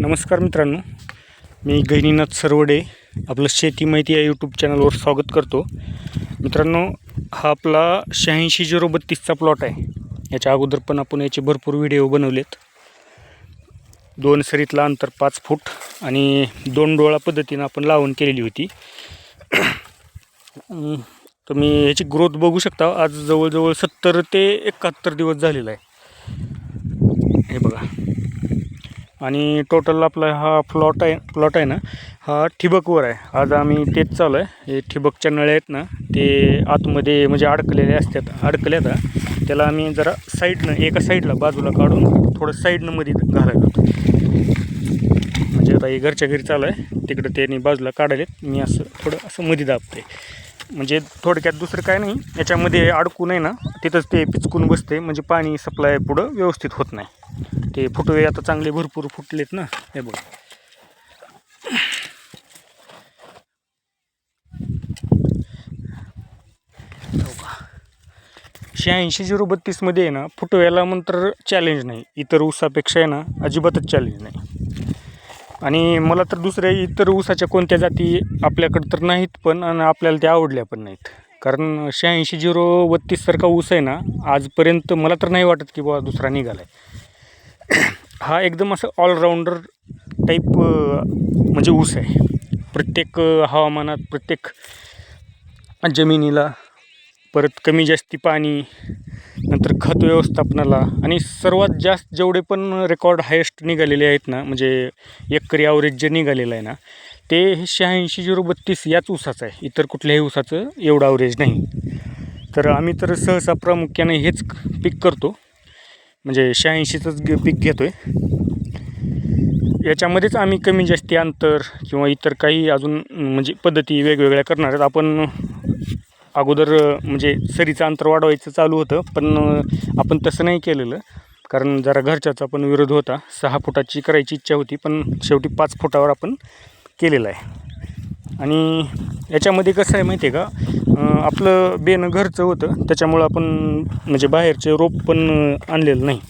नमस्कार मित्रांनो मी गहिनीनाथ सरवडे आपलं शेती माहिती या यूट्यूब चॅनलवर स्वागत करतो. मित्रांनो हा आपला शहाऐंशी झिरो बत्तीसचा प्लॉट आहे. याच्या अगोदर पण आपण याचे भरपूर व्हिडिओ बनवलेत. दोन सरीतला अंतर पाच फूट आणि दोन डोळा पद्धतीनं आपण लावण केलेली होती. तुम्ही याची ग्रोथ बघू शकता. आज जवळजवळ सत्तर ते एकाहत्तर दिवस झालेला आहे. हे बघा. आणि टोटल आपला हा प्लॉट आहे प्लॉट आहे ना हा ठिबकवर आहे. आज आम्ही तेच चालू आहे हे ठिबकच्या नळ्या आहेत ना ते आतमध्ये म्हणजे अडकलेले असतात अडकल्यात. त्याला आम्ही जरा साईडनं एका साईडला बाजूला काढून थोडं साईडनं मध्ये घालायला होतं. म्हणजे आता हे घरच्या घरी चालू आहे तिकडं त्यांनी बाजूला काढायलेत मी असं थोडं असं मध्ये दाबते म्हणजे थोडक्यात दुसरं काय नाही. याच्यामध्ये अडकू नये ना. तिथंच ते पिचकून बसते म्हणजे पाणी सप्लाय पुढं व्यवस्थित होत नाही. ते फुटवे आता चांगले भरपूर फुटलेत ना हे बघ. शहाऐंशी झिरो बत्तीसमध्ये आहे ना फुटव्याला मंत्र चॅलेंज नाही. इतर ऊसापेक्षा आहे ना अजिबातच चॅलेंज नाही. आणि मला तर दुसऱ्या इतर ऊसाच्या कोणत्या जाती आपल्याकडं तर नाहीत पण आणि आपल्याला त्या आवडल्या पण नाहीत. कारण शहाऐंशी झिरो बत्तीससारखा ऊस आहे ना आजपर्यंत मला तर नाही वाटत की बाबा दुसरा निघाला आहे हा एकदम असं ऑलराऊंडर टाईप म्हणजे ऊस आहे. प्रत्येक हवामानात प्रत्येक जमिनीला परत कमी जास्ती पाणी नंतर खत व्यवस्थापनाला आणि सर्वात जास्त जेवढे पण रेकॉर्ड हायेस्ट निघालेले आहेत ना म्हणजे एकरी ॲव्हरेज जे निघालेलं आहे ना ते शहाऐंशी झिरो बत्तीस याच ऊसाचं आहे. इतर कुठल्याही ऊसाचं एवढं ॲव्हरेज नाही. तर आम्ही तर सहसा प्रामुख्याने हेच पीक करतो. म्हणजे शहाऐंशीचंच गे- पीक घेतो आहे याच्यामध्येच आम्ही कमी जास्ती अंतर किंवा इतर काही अजून म्हणजे पद्धती वेगवेगळ्या करणार आहेत. आपण अगोदर म्हणजे सरीचं अंतर वाढवायचं चालू होतं पण आपण तसं नाही केलेलं. कारण जरा घरच्याचा पण विरोध होता. सहा फुटाची करायची इच्छा होती पण शेवटी पाच फुटावर आपण केलेलं आहे. आणि याच्यामध्ये कसं आहे माहिती आहे का? आपलं बेनं घरचं होतं. त्याच्यामुळं आपण म्हणजे बाहेरचे रोप पण आणलेलं नाही.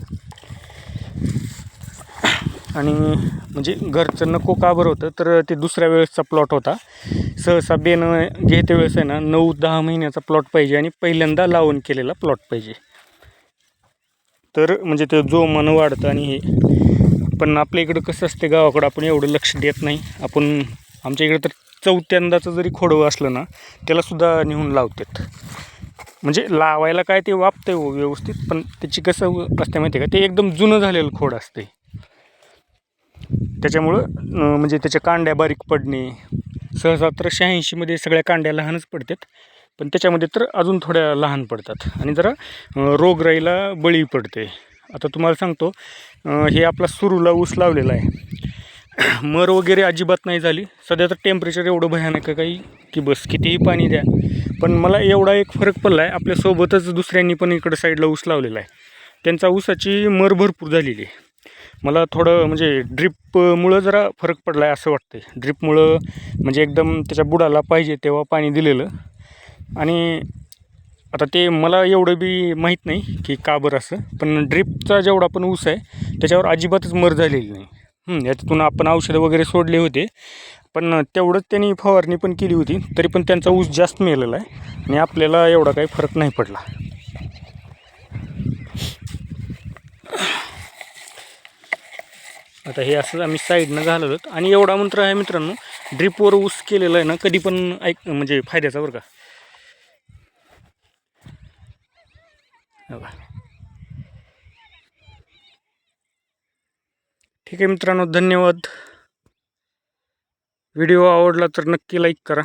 आणि म्हणजे घरचं नको का बरं होतं तर ते दुसऱ्या वेळेसचा प्लॉट होता. सहसा बेन घेते वेळेस आहे ना नऊ दहा महिन्याचा प्लॉट पाहिजे आणि पहिल्यांदा लावून केलेला प्लॉट पाहिजे. तर म्हणजे ते जोमानं वाढतं आणि हे. पण आपल्या इकडं कसं असते गावाकडं आपण एवढं लक्ष देत नाही. आपण आमच्या इकडं तर चौथ्यांदाचं जरी खोडवं असलं ना त्यालासुद्धा नेऊन लावतात. म्हणजे लावायला काय ते वापते हो व्यवस्थित पण त्याची कसं असते माहिती आहे का ते एकदम जुनं झालेलं खोड असते त्याच्यामुळं म्हणजे त्याच्या कांड्या बारीक पडणे सहसा तर शहाऐंशीमध्ये सगळ्या कांड्या लहानच पडतात पण त्याच्यामध्ये तर अजून थोड्या लहान पडतात. आणि जरा रोगराईला बळी पडते. आता तुम्हाला सांगतो हे आपला सुरूला ऊस लावलेला आहे. मर वगैरे अजिबात नाही झाली. सध्या तर टेम्परेचर एवढं भयानक आहे काही की बस कितीही पाणी द्या. पण मला एवढा एक फरक पडला आहे आपल्यासोबतच दुसऱ्यांनी पण इकडं साईडला ऊस लावलेला आहे. त्यांचा ऊसाची मर भरपूर झालेली आहे. मला थोडं म्हणजे ड्रीपमुळं जरा फरक पडला आहे असं वाटतं ड्रीपमुळं म्हणजे एकदम त्याच्या बुडाला पाहिजे तेव्हा पाणी दिलेलं. आणि आता ते मला एवढं बी माहीत नाही की का बरं असं. पण ड्रिपचा जेवढा पण ऊस आहे त्याच्यावर अजिबातच मर झालेली नाही. याच्यातून आपण औषधं वगैरे सोडले होते. पण तेवढंच त्यांनी फवारणी पण केली होती तरी पण त्यांचा ऊस जास्त मिळालेला आहे आणि आपल्याला एवढा काही फरक नाही पडला. आता हे असं आम्ही साईडनं घालवलं आणि एवढा मंत्र आहे मित्रांनो ड्रिपवर ऊस केलेला आहे ना कधी पण ऐक म्हणजे फायद्याचा बरं का हे बघा. ठीक आहे मित्रांनो धन्यवाद. व्हिडिओ आवडला तर नक्की लाईक करा.